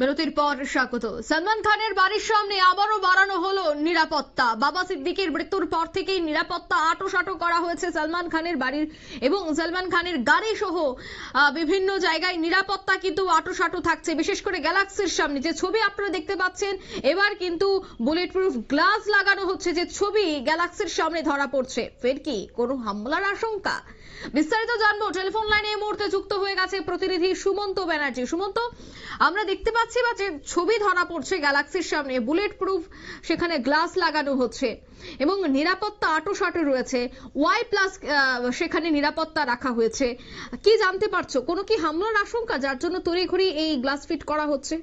বিরতির পর স্বাগত। সলমান খানের বাড়ির সামনে আবারও বাড়ানো হলো নিরাপত্তা। বাবা সিদ্দিকের মৃত্যুর পর থেকেই নিরাপত্তা করা হয়েছে সলমান খানের বাড়ির এবং সলমান খানের গাড়ি সহ বিভিন্ন জায়গায় নিরাপত্তা কিন্তু থাকছে। বিশেষ করে গ্যালাক্সির সামনে যে ছবি আপনারা দেখতে পাচ্ছেন, এবার কিন্তু বুলেট প্রুফ গ্লাস লাগানো হচ্ছে যে ছবি গ্যালাক্সির সামনে ধরা পড়ছে। ফের কি কোনো হামলার আশঙ্কা? বিস্তারিত জানব। টেলিফোন লাইনে এই মুহূর্তে যুক্ত হয়ে গেছে প্রতিনিধি সুমন্ত ব্যানার্জি। সুমন্ত, আমরা দেখতে পাচ্ছি বা যে ছবি ধরা পড়ছে গ্যালাক্সির সামনে বুলেট প্রুফ সেখানে গ্লাস লাগানো হচ্ছে এবং নিরাপত্তা আটোসাটো রয়েছে। ওয়াই প্লাস সেখানে নিরাপত্তা রাখা হয়েছে। কি জানতে পারছ? কোনো কি হামলার আশঙ্কা যার জন্য তড়িঘড়ি এই গ্লাস ফিট করা হচ্ছে?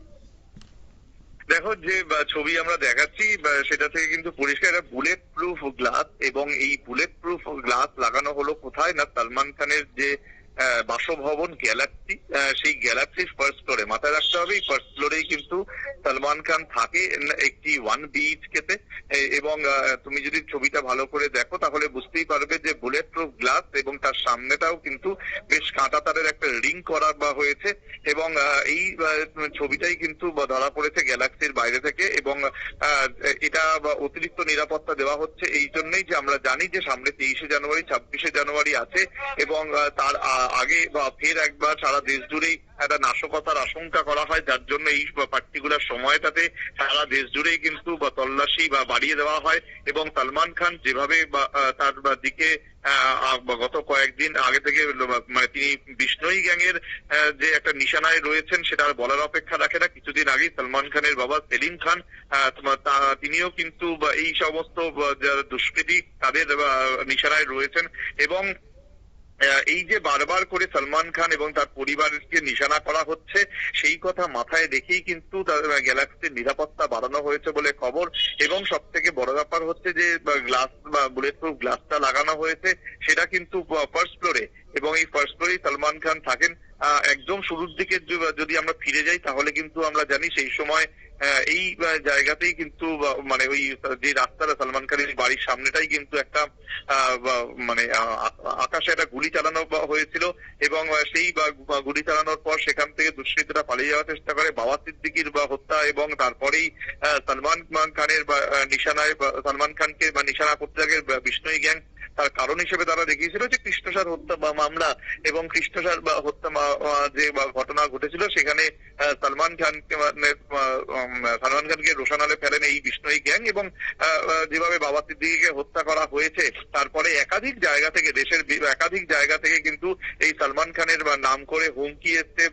দেখো, যে ছবি আমরা দেখাচ্ছি সেটা থেকে কিন্তু পরিষ্কার বুলেট প্রুফ গ্লাস এবং এই বুলেট প্রুফ গ্লাস লাগানো হলো কোথায়? না, সালমান খানের যে বাসভবন গ্যালাক্সি সেই গ্যালাক্সির ফার্স্ট ফ্লোরে মাথায় রাখতে হবে এই ফার্স্ট ফ্লোরেই কিন্তু সালমান খান থাকে, একটি ওয়ান বিএইচকেতে এবং তুমি যদি ছবিটা ভালো করে দেখো, তাহলে বুঝতেই পারবে যে বুলেট প্রুফ গ্লাস এবং তার সামনেটাও কিন্তু বেশ কাঁটা তারের একটা রিং করা বা হয়েছে এবং এই ছবিটাই কিন্তু ধরা পড়েছে গ্যালাক্সির বাইরে থেকে এবং এটা অতিরিক্ত নিরাপত্তা দেওয়া হচ্ছে এই জন্যই যে আমরা জানি যে সামনে তেইশে জানুয়ারি, ছাব্বিশে জানুয়ারি আছে এবং তার আগে বা ফের একবার সারা দেশ জুড়েই একটা নাশকতার আশঙ্কা করা হয় যার জন্য এই পার্টিকুলার সময়টাতে সারা দেশ জুড়েই কিন্তু বা তল্লাশি বা বাড়িয়ে দেওয়া হয় এবং সালমান খান যেভাবে তার দিকে গত কয়েকদিন আগে থেকে মানে তিনি বিষ্ণই গ্যাংয়ের আহ, যে একটা নিশানায় রয়েছেন সেটা আর বলার অপেক্ষা রাখে না। কিছুদিন আগেই সালমান খানের বাবা সেলিম খান তিনিও কিন্তু এই সমস্ত দুষ্কৃতী তাদের নিশানায় রয়েছেন এবং এই যে বারবার করে সালমান খান এবং তার পরিবারকে নিশানা করা হচ্ছে, সেই কথা মাথায় রেখেই কিন্তু গ্যালাক্সির নিরাপত্তা বাড়ানো হয়েছে বলে খবর। এবং সব থেকে বড় ব্যাপার হচ্ছে যে গ্লাস, বা বুলেট প্রুফ গ্লাসটা লাগানো হয়েছে, সেটা কিন্তু ফার্স্ট ফ্লোরে এবং এই ফার্স্ট ফ্লোরেই সালমান খান থাকেন। একদম শুরুর দিকে যদি আমরা ফিরে যাই তাহলে কিন্তু আমরা জানি সেই সময় এই জায়গাতেই কিন্তু মানে ওই যে রাস্তাটা সালমান খানের বাড়ির সামনেটাই কিন্তু একটা মানে আকাশে একটা গুলি চালানো হয়েছিল এবং সেই গুলি চালানোর পর সেখান থেকে দুষ্কৃতীরা পালিয়ে যাওয়ার চেষ্টা করে। বাবা সিদ্দিকির বা হত্যা এবং তারপরেই সালমান খানের বা, নিশানায় সালমান খানকে বা নিশানা করতে থাকে বিষ্ণুই গ্যাং তার কারণ হিসেবে তারা দেখিয়েছিল যে কৃষ্ণসার হত্যা বা মামলা এবং কৃষ্ণসার বা হত্যা যে ঘটনা ঘটেছিল, সেখানে সালমান মানে সালমান খানকে রোশানালে ফেলেন এই বিষ্ণুই গ্যাং এবং যেভাবে বাবা সিদ্দিকিকে হত্যা করা হয়েছে, তারপরে একাধিক জায়গা থেকে, দেশের একাধিক জায়গা থেকে কিন্তু এই সালমান খানের নাম করে হুমকি এসছে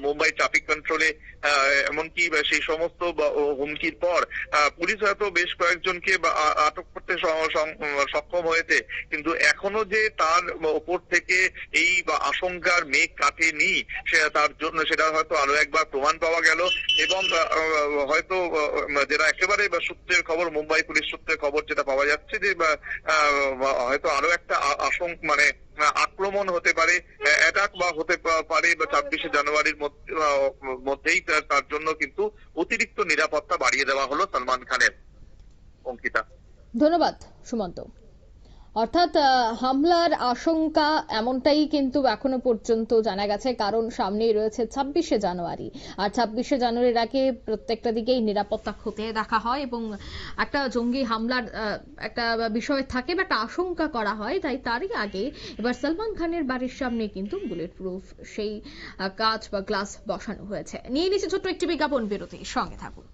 মুম্বাই ট্রাফিক কন্ট্রোলে এমনকি সেই সমস্ত হুমকির পর পুলিশ হয়তো বেশ কয়েকজনকে আটক করতে সক্ষম হয়েছে। কিন্তু এখনও যে তার ওপর থেকে এই আশঙ্কার মেঘ কাটেনি, সে তার জন্য সেটা হয়তো আরও একবার প্রমাণ পাওয়া গেল। এবং হয়তো যেটা একেবারে সূত্রের খবর, মুম্বাই পুলিশ সূত্রের খবর যেটা পাওয়া যাচ্ছে যে হয়তো আরও একটা আশঙ্ক মানে আক্রমণ হতে পারে অ্যাটাক বা হতে পারে বা ছাব্বিশে জানুয়ারির মধ্যেই তার জন্য কিন্তু অতিরিক্ত নিরাপত্তা বাড়িয়ে দেওয়া হলো সালমান খানের অঙ্কিতা। ধন্যবাদ, সুমন্ত। অর্থাৎ হামলার আশঙ্কা এমনটাই কিন্তু এখনও পর্যন্ত জানা গেছে, কারণ সামনেই রয়েছে ছাব্বিশে জানুয়ারি। আর ছাব্বিশে জানুয়ারির আগে প্রত্যেকটা দিকেই নিরাপত্তা খতিয়ে দেখা হয় এবং একটা জঙ্গি হামলার একটা বিষয় থাকে বা একটা আশঙ্কা করা হয়, তাই তারই আগে এবার সালমান খানের বাড়ির সামনে কিন্তু বুলেট প্রুফ সেই কাচ বা গ্লাস বসানো হয়েছে। নিয়ে নিচ্ছে ছোট্ট একটি বিজ্ঞাপন বিরতি, সঙ্গে থাকুন।